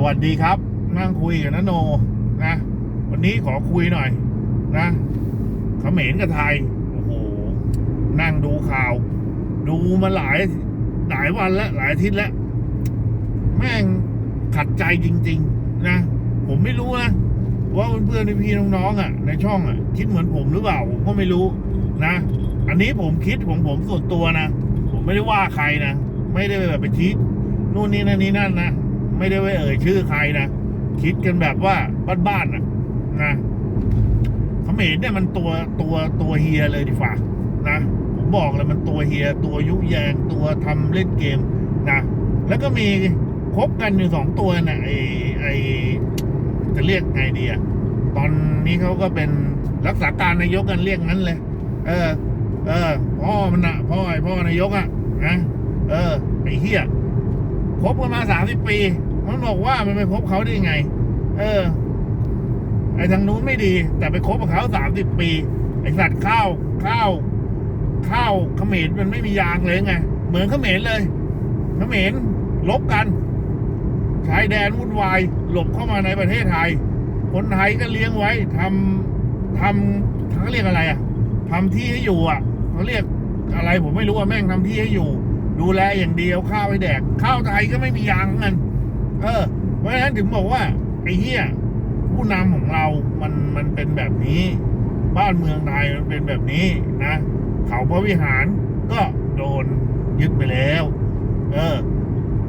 สวัสดีครับ นั่งคุยกับนโนนะ วันนี้ขอคุยหน่อยนะเขมรกับไทย โอ้โห นั่งดูข่าว ดูมาหลายหลายวันแล้ว หลายอาทิตย์แล้ว แม่งขัดใจจริง ๆ นะ ผมไม่รู้นะ ว่าเพื่อนๆพี่น้องๆอะ ในช่องอะ คิดเหมือนผมหรือเปล่า ผมก็ไม่รู้นะ อันนี้ผมคิดของผมส่วนตัวนะ ผมไม่ได้ว่าใครนะ ไม่ได้แบบไปชี้นู่นนี่นั่นนี่นั่นนะ ไม่ได้ไปเอ่ยชื่อใครนะคิดกันแบบว่าบ้านๆนะนะเขมรเนี่ยมันตัวตัวตัวเฮียเลยดีฝ่านะผมบอกเลยมันตัวเฮียตัวยุแยงตัวทำเล่นเกมนะแล้วก็มีคบกันอยู่สองตัวนะไอไอจะเรียกไงดีอะตอนนี้เขาก็เป็นรักษาการนายกกันเรียกงั้นเลย เออ เออพ่อมันอะพ่อไอพ่อนายกอะนะเออไอเฮียคบกันมาสามสิบปี มันบอกว่ามันไปคบเขาได้ไง เออ ไอทางนู้นไม่ดี แต่ไปคบกับเขาสามสิบปี ไอสัตว์ข้าวข้าวข้าวเขมรมันไม่มียางเลยไง เหมือนเขมรเลยเขมรลบกันชายแดนวุ่นวายหลบเข้ามาในประเทศไทย คนไทยก็เลี้ยงไว้ทำทำเขาเรียกอะไรอะทำที่ให้อยู่อะเขาเรียกอะไรผมไม่รู้ว่าแม่งทำที่ให้อยู่ ดูแลอย่างเดียวข้าวให้แดกข้าวไทยก็ไม่มียางเงิน เออ เพราะฉะนั้นถึงบอกว่าไอ้เหี้ยผู้นำของเรา มัน มันเป็นแบบนี้ บ้านเมืองไทยมันเป็นแบบนี้นะ เขาพระวิหารก็โดนยึดไปแล้ว เออ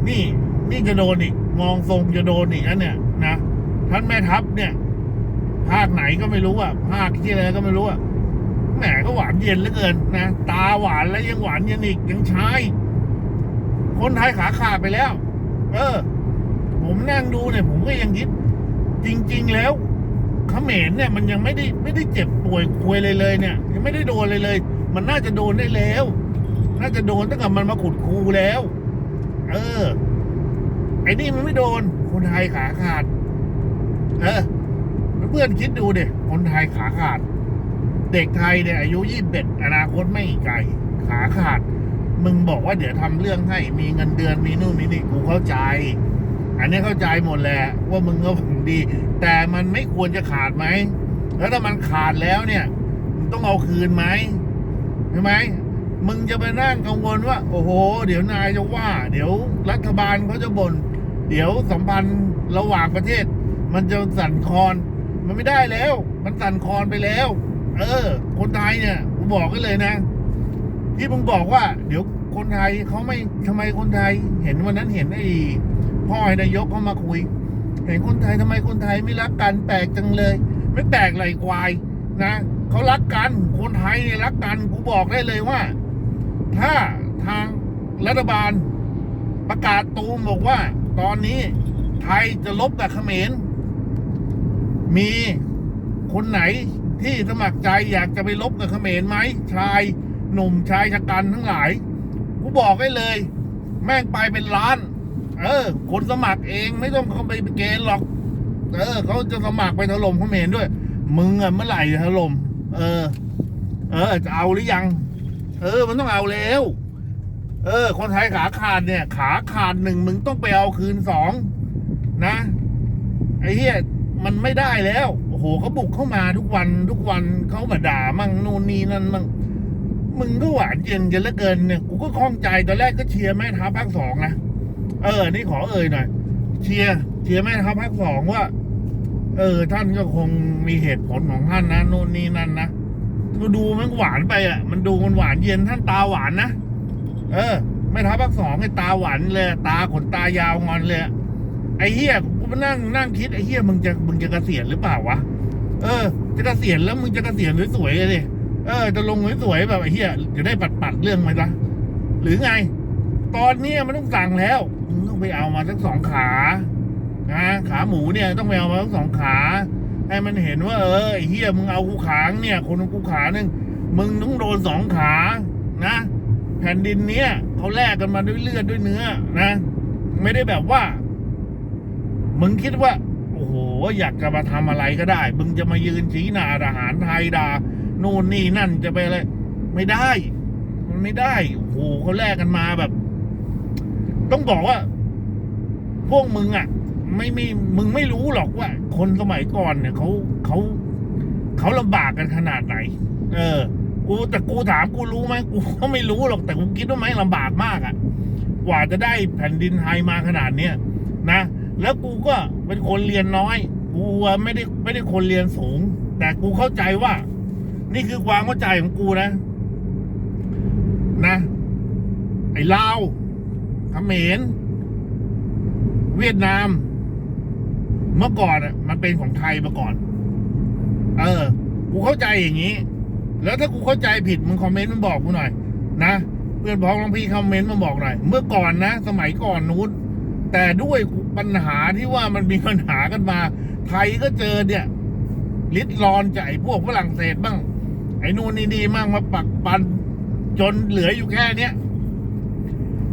นี่ นี่จะโดนอีก มองทรงจะโดนอีกนเนี่ยนะ ท่านแม่ทัพเนี่ย ภาคไหนก็ไม่รู้อะ ภาคที่อะไรก็ไม่รู้อะ แหมก็หวานเย็นเหลือเกินนะ ตาหวานแล้วยังหวานเย็นอีกยังใช้คนไทยขาขาดไปแล้ว เออ ผมนั่งดูเนี่ยผมก็ยังคิด จริง ๆ แล้วเขมรเนี่ยมันยังไม่ได้ไม่ได้เจ็บป่วยคุยเลยเลยเนี่ย ยังไม่ได้โดนเลยเลย มันน่าจะโดนได้แล้ว น่าจะโดนตั้งแต่มันมาขุดคูแล้ว เออไอ้นี่มันไม่โดน คนไทยขาขาด เออเพื่อนคิดดูเด็คนไทยขาขาด เด็กไทยเนี่ยอายุยี่สิบเอ็ดอนาคตไม่ไกลขาขาด มึงบอกว่าเดี๋ยวทำเรื่องให้มีเงินเดือนมีนู่นมีนี่กูเข้าใจ อันนี้เข้าใจหมดแหละว่ามึงก็หวังดี แต่มันไม่ควรจะขาดไหม แล้วถ้ามันขาดแล้วเนี่ยมึงต้องเอาคืนไหมใช่ไหมมึงจะไปนั่งกังวลว่า โอ้โห เดี๋ยวนายจะว่า เดี๋ยวรัฐบาลเขาจะบ่นเดี๋ยวสัมพันธ์ระหว่างประเทศ มันจะสั่นคลอน มันไม่ได้แล้ว มันสั่นคลอนไปแล้ว เออ คนไทยเนี่ยกูบอกไว้เลยนะ ที่มึงบอกว่า เดี๋ยวคนไทยเขาไม่ทำไมคนไทย เห็นวันนั้นเห็นไอ้ พ่อไอ้นายกเข้ามาคุย เห็นคนไทยทำไมคนไทยไม่รักกันแปลกจังเลย ไม่แปลกไรควายนะเขารักกันคนไทยเนี่ยรักกันกูบอกได้เลยว่า ถ้าทางรัฐบาลประกาศตูมบอกว่า ตอนนี้ไทยจะลบกับเขมร มีคนไหนที่สมัครใจอยากจะไปลบกับเขมรไหมชายหนุ่มชายชะกันทั้งหลาย กูบอกได้เลย แม่งไปเป็นล้าน เออ คนสมัครเองไม่ต้องเขาไปเกณฑ์หรอก เออเขาจะสมัครไปถล่มเขมรด้วย มึงอะเมื่อไหร่ถล่มเออ เออจะเอาหรือยัง เออ มันต้องเอาแล้ว เออ คนไทยขาขาดเนี่ย ขาขาดหนึ่งมึงต้องไปเอาคืนสองนะไอ้เหี้ยมันไม่ได้แล้วโอ้โหเขาบุกเข้ามาทุกวันทุกวันเขามาด่ามั่งนู่นนี่นั่นมั่งมึงก็หวานเย็นกันเหลือเกินเนี่ยกูก็คล่องใจตอนแรกก็เชียร์แม่ทัพภาคสองนะ เออ นี่ขอเอ่ยหน่อย เชียร์เชียร์แม่ทัพภาคสองว่า เออ ท่านก็คงมีเหตุผลของท่านนะนู่นนี่นั่นนะก็ดูมันหวานไปอะ มันดูมันหวานเย็นท่านตาหวานนะ เออ แม่ทัพภาคสองไอ้ตาหวานเลย ตาขนตายาวงอนเลย ไอ้เฮียกูมานั่งนั่งคิดไอ้เฮียมึงจะมึงจะเกษียณหรือเปล่าวะ เออ จะเกษียณแล้วมึงจะเกษียณสวยๆเลยเออ จะลงสวยๆแบบไอ้เฮียจะได้ปัดปัดๆเรื่องไหมล่ะหรือไง ตอนนี้มันต้องสั่งแล้วต้องไปเอามาสักสองขานะขาหมูเนี่ยต้องไปเอามาสักสองขา ให้มันเห็นว่า เออเฮียมึงเอากูขางเนี่ย คนของกูขาหนึ่งมึงต้องโดนสองขานะแผ่นดินเนี้ยเขาแลกกันมาด้วยเลือดด้วยเนื้อนะ ไม่ได้แบบว่า มึงคิดว่า โอ้โห อยากจะมาทำอะไรก็ได้ มึงจะมายืนชี้หน้าทหารไทยด่านู่นนี่นั่นจะไปอะไรไม่ได้ มันไม่ได้โอ้โหเขาแลกกันมาแบบ ต้องบอกว่า พวกมึงอะ ไม่ไม่มึงไม่รู้หรอกว่า คนสมัยก่อนเนี่ยเขาเขาเขาลำบากกันขนาดไหน เออ กูแต่กูถามกูรู้ไหมกูก็ไม่รู้หรอกแต่กูคิดว่าแม่ลำบากมากอะ กว่าจะได้แผ่นดินไทยมาขนาดเนี้ยนะแล้วกูก็เป็นคนเรียนน้อย กูไม่ได้ไม่ได้คนเรียนสูง แต่กูเข้าใจว่า นี่คือความเข้าใจของกูนะ นะ ไอ้ลาว เขมรเวียดนาม เมื่อก่อนอะ มันเป็นของไทยมาก่อน เออ กูเข้าใจอย่างนี้ แล้วถ้ากูเข้าใจผิดมึงคอมเมนต์มาบอกกูหน่อย นะเพื่อนพ้องน้องพี่คอมเมนต์มาบอกหน่อย เมื่อก่อนนะ สมัยก่อนนู้นแต่ด้วยปัญหาที่ว่ามันมีปัญหากันมา ไทยก็เจอเนี่ยลิดรอนจากไอ้พวกฝรั่งเศสบ้าง ไอ้นู่นนี่นี่มั่งมาปักปัน จนเหลืออยู่แค่เนี้ย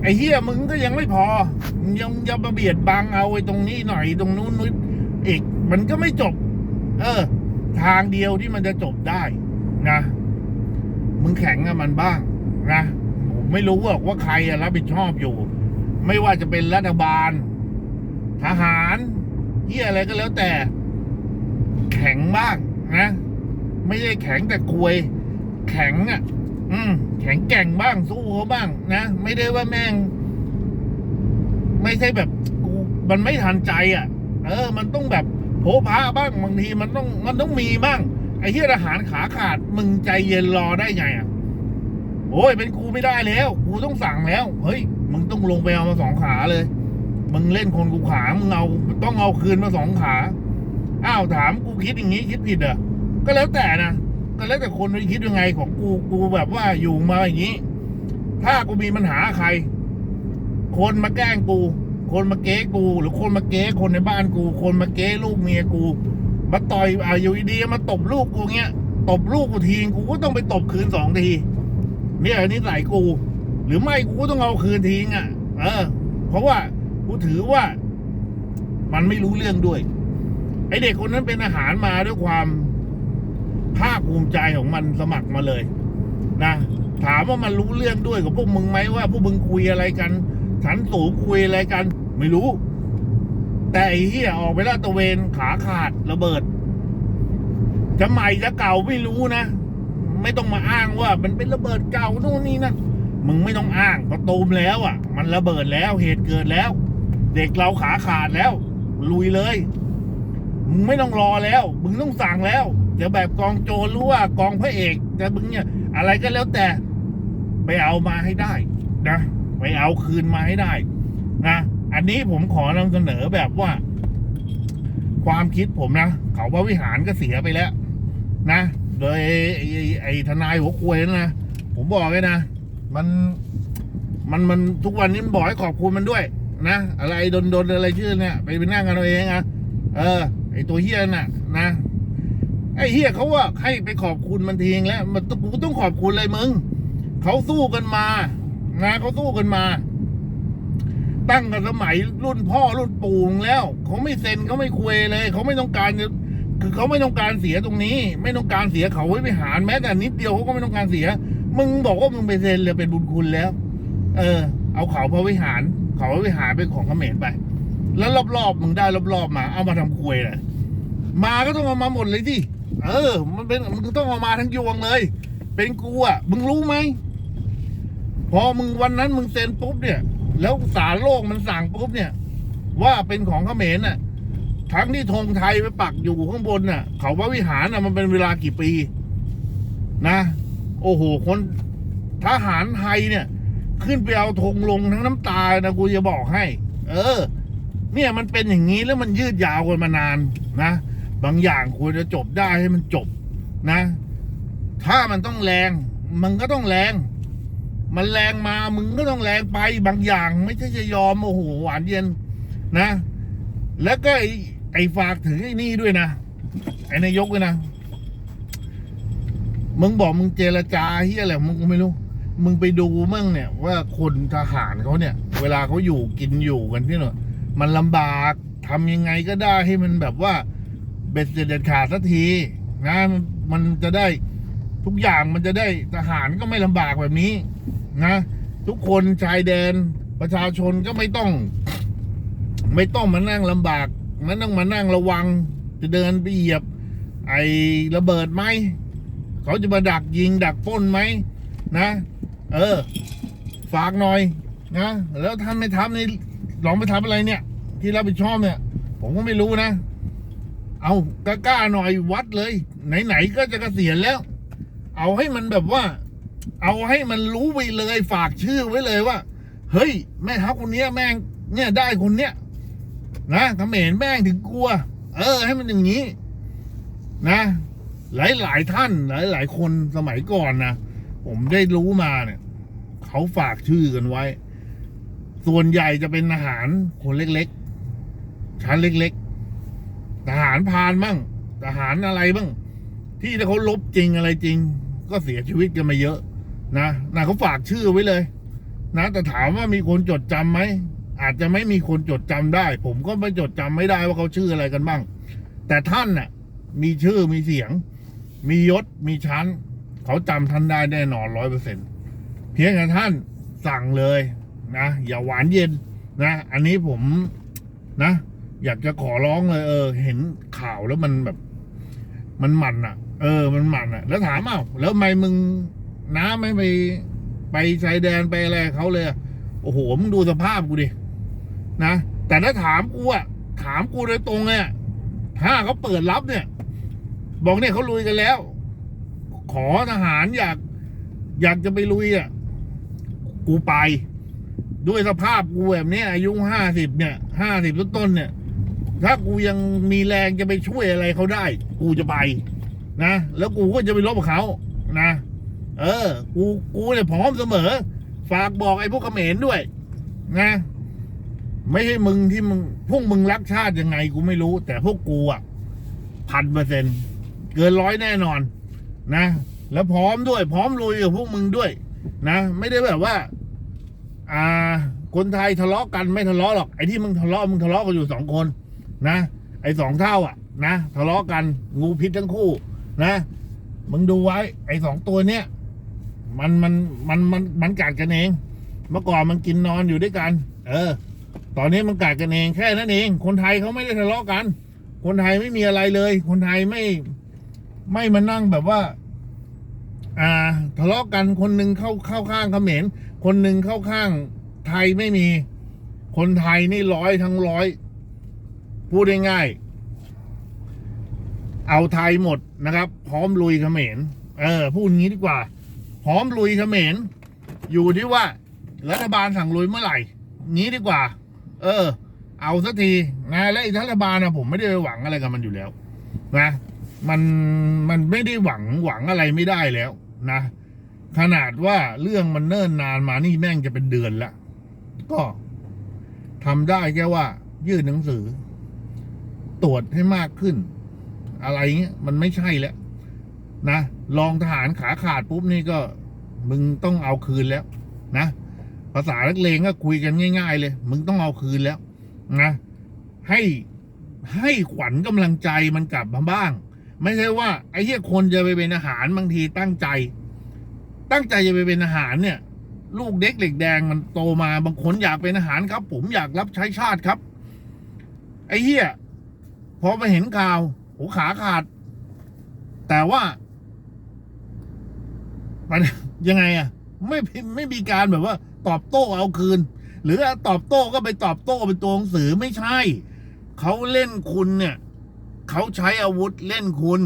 ไอ้เฮียมึงก็ยังไม่พอ ยังยังมาเบียดบังเอาไอ้ตรงนี้หน่อยตรงนู้นนิดอีก มันก็ไม่จบ เออ ทางเดียวที่มันจะจบได้นะมึงแข็งกับมันบ้างนะผมไม่รู้ว่าใครรับผิดชอบอยู่ ไม่ว่าจะเป็นรัฐบาล ทหารเฮียอะไรก็แล้วแต่ แข็งบ้างนะ ไม่ใช่แข็งแต่ควย แข็งอะ อืม แข็งแกร่งบ้างสู้เขาบ้างนะ ไม่ได้ว่าแม่ง ไม่ใช่แบบกูมันไม่ทันใจอะ เออ มันต้องแบบโผพาบ้างบางทีมันต้องมันต้องมีบ้างไอ้ที่ทหารขาขาดมึงใจเย็นรอได้ไงอะโอ้ยเป็นกูไม่ได้แล้ว กูต้องสั่งแล้ว เฮ้ย มึงต้องลงไปเอามาสองขาเลย มึงเล่นคนกูขา มึงเอาต้องเอาคืนมาสองขา อ้าวถามกูคิดอย่างนี้คิดผิดเหรอ ก็แล้วแต่นะ ก็แล้วแต่คนจะคิดยังไงของกูกูแบบว่าอยู่มาอย่างนี้ ถ้ากูมีปัญหาใคร คนมาแกล้งกู คนมาเก๊กู หรือคนมาเก๊คนในบ้านกู คนมาเก๊ลูกเมียกู มาต่อยอาอยู่ดีๆมาตบลูกกูเงี้ยตบลูกกูทีกูก็ต้องไปตบคืนสองทีเนี่ยอันนี้ใส่กู หรือไม่กูก็ต้องเอาคืนทิ้งอะ เออ เพราะว่ากูถือว่า มันไม่รู้เรื่องด้วย ไอเด็กคนนั้นเป็นอาหารมาด้วยความ ภาคภูมิใจของมันสมัครมาเลยนะถามว่ามันรู้เรื่องด้วยกับพวกมึงไหมว่าพวกมึงคุยอะไรกันฉันสูงคุยอะไรกัน ไม่รู้ แต่ไอ้เหี้ยออกไปลาดตะเวนขาขาดระเบิด จะใหม่จะเก่าไม่รู้นะ ไม่ต้องมาอ้างว่า มันเป็นระเบิดเก่านู่นนี่นั่นมึงไม่ต้องอ้างเพระตูมแล้วอะ มันระเบิดแล้วเหตุเกิดแล้ว เด็กเราขาขาดแล้ว ลุยเลย มึงไม่ต้องรอแล้ว มึงต้องสั่งแล้ว จะแบบกองโจรหรู้ว่ากองพระเอกจะมึงเนี่ยอะไรก็แล้วแต่ไปเอามาให้ได้นะไปเอาคืนมาให้ได้นะอันนี้ผมขอนำเสนอแบบว่า ความคิดผมนะเขาว่าวิหารก็เสียไปแล้ว นะโดยไอ้ไอ้ไอ้ทนายหัวควยนะ ผมบอกเลยนะ มันมันมันทุกวันนี้บอกให้ขอบคุณมันด้วย นะอะไรดนดนอะไรชื่อเนี่ย ไปไปนั่งกันเอาเองนะเออไอตัวเฮียน่ะ นะ ไอเฮียเขาว่าให้ไปขอบคุณมันทีงแล้ว มันกูต้องขอบคุณเลยมึงเขาสู้กันมานะเขาสู้กันมา ตั้งกันสมัยรุ่นพ่อรุ่นปู่แล้วเขาไม่เซ็นเขาไม่คุยเลยเขาไม่ต้องการจะคือเขาไม่ต้องการเสียตรงนี้ ไม่ต้องการเสียเขาไว้ไปหารแม้แต่นิดเดียวเขาก็ไม่ต้องการเสีย มึงบอกว่ามึงไปเซ็นเลยเป็นบุญคุณแล้ว เออ เอาเขาพระวิหาร เขาพระวิหารเป็นของเขมรไป แล้วรอบๆมึงได้รอบๆมา เอามาทำควยเลยมาก็ต้องเอามาหมดเลยดิ เออ มันเป็นมึงต้องเอามาทั้งยวงเลย เป็นกูอะมึงรู้ไหมพอมึงวันนั้นมึงเซ็นปุ๊บเนี่ย แล้วสารโลกมันสั่งปุ๊บเนี่ย ว่าเป็นของเขมรน่ะ ทั้งที่ธงไทยไปปักอยู่ข้างบนน่ะ เขาว่าวิหารน่ะมันเป็นเวลากี่ปี นะ โอ้โหคนทหารไทยเนี่ย ขึ้นไปเอาธงลงทั้งน้ำตานะกูจะบอกให้ เออ เนี่ยมันเป็นอย่างนี้แล้วมันยืดยาวกันมานานนะ บางอย่างควรจะจบได้ให้มันจบนะ ถ้ามันต้องแรง มันก็ต้องแรง มันแรงมามึงก็ต้องแรงไปบางอย่าง ไม่ใช่จะยอมโอ้โหหวานเย็นนะ แล้วก็ไอ้ไอ้ฝากถึงไอ้นี่ด้วยนะไอ้นายกด้วยนะมึงบอกมึงเจรจาเฮียอะไรมึงก็ไม่รู้ มึงไปดูมั่งเนี่ยว่าคนทหารเขาเนี่ย เวลาเขาอยู่กินอยู่กันที่เนี่ยมันลำบากทำยังไงก็ได้ให้มันแบบว่า บ็ดเสร็จเด็ดขาดสักทีนะมันจะได้ทุกอย่างมันจะได้ทหารก็ไม่ลำบากแบบนี้นะทุกคนชายแดนประชาชนก็ไม่ต้อง ไม่ต้องมานั่งลำบากไม่ต้องมานั่งระวัง จะเดินไปเหยียบ ไอ้ระเบิดไหมเขาจะมาดักยิงดักป้นไหมนะเออ ฝากหน่อยนะแล้วท่านไม่ทำนี่ลองไปทำอะไรเนี่ย ที่รับผิดชอบเนี่ย ผมก็ไม่รู้นะ เอากล้าๆหน่อยวัดเลย ไหนๆก็จะเกษียณแล้ว เอาให้มันแบบว่า เอาให้มันรู้ไปเลยฝากชื่อไว้เลยว่า เฮ้ย แม่ทัพคนเนี้ยแม่งเนี่ยได้คนเนี้ยนะเขมรแม่งถึงกลัว เออ ให้มันอย่างนี้ นะ หลายหลายท่าน หลายหลายคนสมัยก่อนนะผมได้รู้มาเนี่ยเขาฝากชื่อกันไว้ ส่วนใหญ่จะเป็นทหารคนเล็กๆชั้นเล็ก ๆ ทหารพานบ้างทหารอะไรบ้าง ที่ถ้าเขาลบจริงอะไรจริง ก็เสียชีวิตกันมาเยอะ นะนะเขาฝากชื่อไว้เลย นะ แต่ถามว่ามีคนจดจำไหมอาจจะไม่มีคนจดจำได้ ผมก็ไม่จดจำไม่ได้ว่าเขาชื่ออะไรกันบ้าง แต่ท่านน่ะ มีชื่อมีเสียง มียศมีชั้น เขาจำท่านได้แน่นอนร้อยเปอร์เซ็นเพียงแต่ท่านสั่งเลยนะอย่าหวานเย็นนะ อันนี้ผมนะ อยากจะขอร้องเลย เออ เห็นข่าวแล้วมันแบบ มันหมันอะ เออ มันหมันอะ แล้วถามเอ้าแล้วทำไมมึงน้าไม่ไปไปชายแดนไปอะไรเขาเลยโอ้โหมึงดูสภาพกูดินะแต่ถ้าถามกูอะถามกูโดยตรงเลยอะถ้าเขาเปิดรับเนี่ย บอกเนี่ยเขาลุยกันแล้ว ขอทหารอยาก อยากจะไปลุยอะกูไป ด้วยสภาพกูแบบนี้อายุห้าสิบเนี่ยห้าสิบต้นๆเนี่ย ถ้ากูยังมีแรงจะไปช่วยอะไรเขาได้ กูจะไปนะ แล้วกูก็จะไปรบกับเขานะ เออ กูกูเนี่ยพร้อมเสมอ ฝากบอกไอ้พวกเขมรด้วย นะ ไม่ใช่มึงที่มึงพวกมึงรักชาติยังไง กูไม่รู้ แต่พวกกูอะพันเปอร์เซ็นเกินร้อยแน่นอน นะ แล้วพร้อมด้วย พร้อมลุยกับพวกมึงด้วย นะ ไม่ได้แบบว่า อ่า คนไทยทะเลาะกันไม่ทะเลาะหรอกไอ้ที่มึงทะเลาะมึงทะเลาะกันอยู่สองคน นะ ไอ้สองเท่าอะ นะทะเลาะกันงูพิษทั้งคู่ นะมึงดูไว้ ไอ้สองตัวเนี้ยมันมันมันมันมันกัดกันเอง เมื่อก่อนมันกินนอนอยู่ด้วยกัน เออ ตอนนี้มันกัดกันเองแค่นั้นเอง คนไทยเขาไม่ได้ทะเลาะกัน คนไทยไม่มีอะไรเลย คนไทยไม่ไม่มานั่งแบบว่า อ่า ทะเลาะกันคนหนึ่งเข้าเข้าข้างเขมรคนหนึ่งเข้าข้างไทยไม่มี คนไทยนี่ร้อยทั้งร้อย พูดง่ายๆเอาไทยหมดนะครับ พร้อมลุยเขมรเออพูดงี้ดีกว่า พร้อมลุยเขมรอยู่ที่ว่า รัฐบาลสั่งลุยเมื่อไหร่งี้ดีกว่า เออ เอาสักทีนะและไอ้รัฐบาลนะผมไม่ได้หวังอะไรกับมันอยู่แล้วนะมันมันไม่ได้หวังหวังอะไรไม่ได้แล้วนะ ขนาดว่าเรื่องมันเนิ่นนานมานี่แม่งจะเป็นเดือนละก็ทำได้แค่ว่า ยื่นหนังสือ ตรวจให้มากขึ้น อะไรเงี้ยมันไม่ใช่แล้วนะรองทหารขาขาดปุ๊บนี่ก็ มึงต้องเอาคืนแล้ว นะภาษานักเลงก็คุยกันง่าย ๆ เลย มึงต้องเอาคืนแล้วนะให้ให้ขวัญกำลังใจมันกลับมาบ้าง ไม่ใช่ว่า ไอ้เหี้ยคนจะไปเป็นอาหารบางทีตั้งใจ ตั้งใจจะไปเป็นอาหารเนี่ย ลูกเด็กเหล็กแดงมันโตมาบางคนอยากเป็นอาหารครับ ผมอยากรับใช้ชาติครับ ไอ้เหี้ย พอไปเห็นข่าวโหขาขาด แต่ว่ามันยังไงอะไม่ไม่มีการแบบว่า ตอบโต้เอาคืน หรือตอบโต้ก็ไปตอบโต้เป็นตัวหนังสือไม่ใช่ เขาเล่นคุณเนี่ยเขาใช้อาวุธเล่นคุณ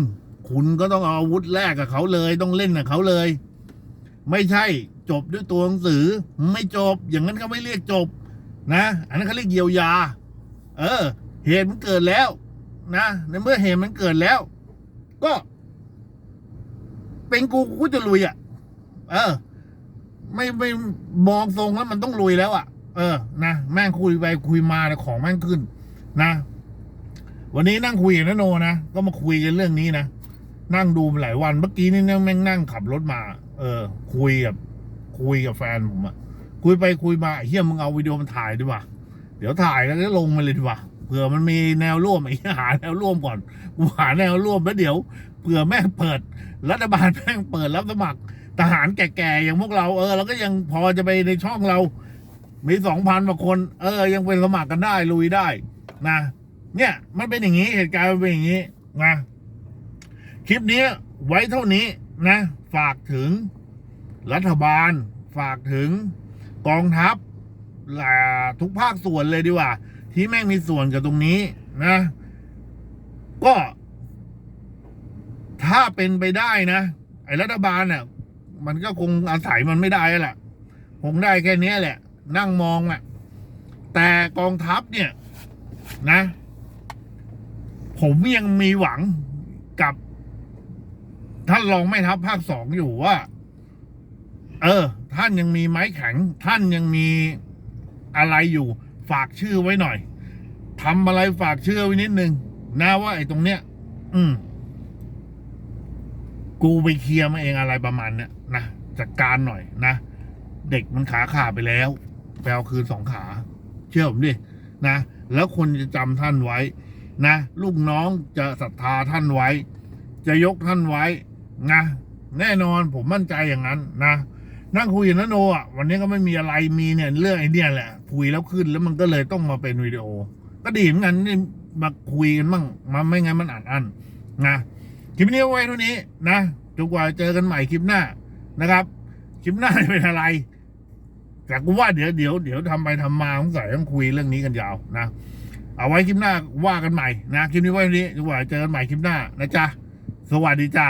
คุณก็ต้องเอาอาวุธแลกกับเขาเลยต้องเล่นกับเขาเลย ไม่ใช่จบด้วยตัวหนังสือ ไม่จบ อย่างนั้นเขาไม่เรียกจบ นะ อันนั้นเขาเรียกเยียวยา เออ เหตุมันเกิดแล้ว นะในเมื่อเหตุมันเกิดแล้ว ก็ เป็นกูกูจะลุยอะ เออ ไม่ไม่มองทรงแล้วมันต้องลุยแล้วอะ เออ นะแม่งคุยไปคุยมาเนี่ยของแม่งขึ้น นะวันนี้นั่งคุยกับนโนนะก็มาคุยกันเรื่องนี้นะนั่งดูหลายวันเมื่อกี้นี่นั่งแม่งนั่งขับรถมา เออ คุยกับคุยกับแฟนผมอะคุยไปคุยมาเฮียมึงเอาวิดีโอมันถ่ายดีกว่าเดี๋ยวถ่ายแล้วก็ลงมาเลยดีกว่า เผื่อมันมีแนวร่วมไอ้เหี้ยหาแนวร่วมก่อนกูหาแนวร่วมแล้วเดี๋ยวเผื่อแม่งเปิด รัฐบาลแม่งเปิดรับสมัคร ทหารแก่ๆอย่างพวกเราเออเราก็ยังพอจะไปในช่องเรา มีสองพันกว่าคน เออ ยังเป็นสมัครกันได้ลุยได้นะเนี่ยมันเป็นอย่างนี้เหตุการณ์มันเป็นอย่างนี้นะคลิปนี้ไว้เท่านี้นะ ฝากถึงรัฐบาล ฝากถึงกองทัพทุกภาคส่วนเลยดีกว่า ที่แม่งมีส่วนกับตรงนี้นะ ก็ ถ้าเป็นไปได้นะไอ้รัฐบาลเนี่ยมันก็คงอาศัยมันไม่ได้แหละคงได้แค่นี้แหละ นั่งมองอะ่ะ แต่กองทัพเนี่ย นะ ผมยังมีหวังกับท่านรองแม่ทัพภาคสองอยู่ว่า เออ ท่านยังมีไม้แข็ง ท่านยังมีอะไรอยู่ ฝากชื่อไว้หน่อยทำอะไรฝากชื่อไว้นิดนึงนะว่าไอ้ตรงเนี้ย อืม กูไปเคลียร์มาเองอะไรประมาณเนี้ยนะจัดการหน่อยนะเด็กมันขาขาดไปแล้วแปลคืนสองขา เชื่อผมดินะแล้วคนจะจำท่านไว้ นะลูกน้องจะศรัทธาท่านไว้ จะยกท่านไว้นะแน่นอนผมมั่นใจอย่างนั้นนะ นั่งคุยกับนโนอะวันนี้ก็ไม่มีอะไรมีเนี่ยเรื่องไอ้เนี่ยแหละคุยแล้วขึ้นแล้วมันก็เลยต้องมาเป็นวิดีโอ ก็ดีเหมือนกันนี่มาคุยกันบ้างมาไม่งั้นมันอัดอันนะคลิปนี้ไว้เท่านี้นะจนกว่าเจอกันใหม่คลิปหน้านะครับ คลิปหน้าเป็นอะไรแต่กูว่าเดี๋ยวเดี๋ยวเดี๋ยวทำไปทำมาสงสัยต้องคุยเรื่องนี้กันยาวนะเอาไว้คลิปหน้าว่ากันใหม่นะคลิปนี้ไว้เท่านี้จนกว่าเจอกันใหม่คลิปหน้านะจ๊ะสวัสดีจ้า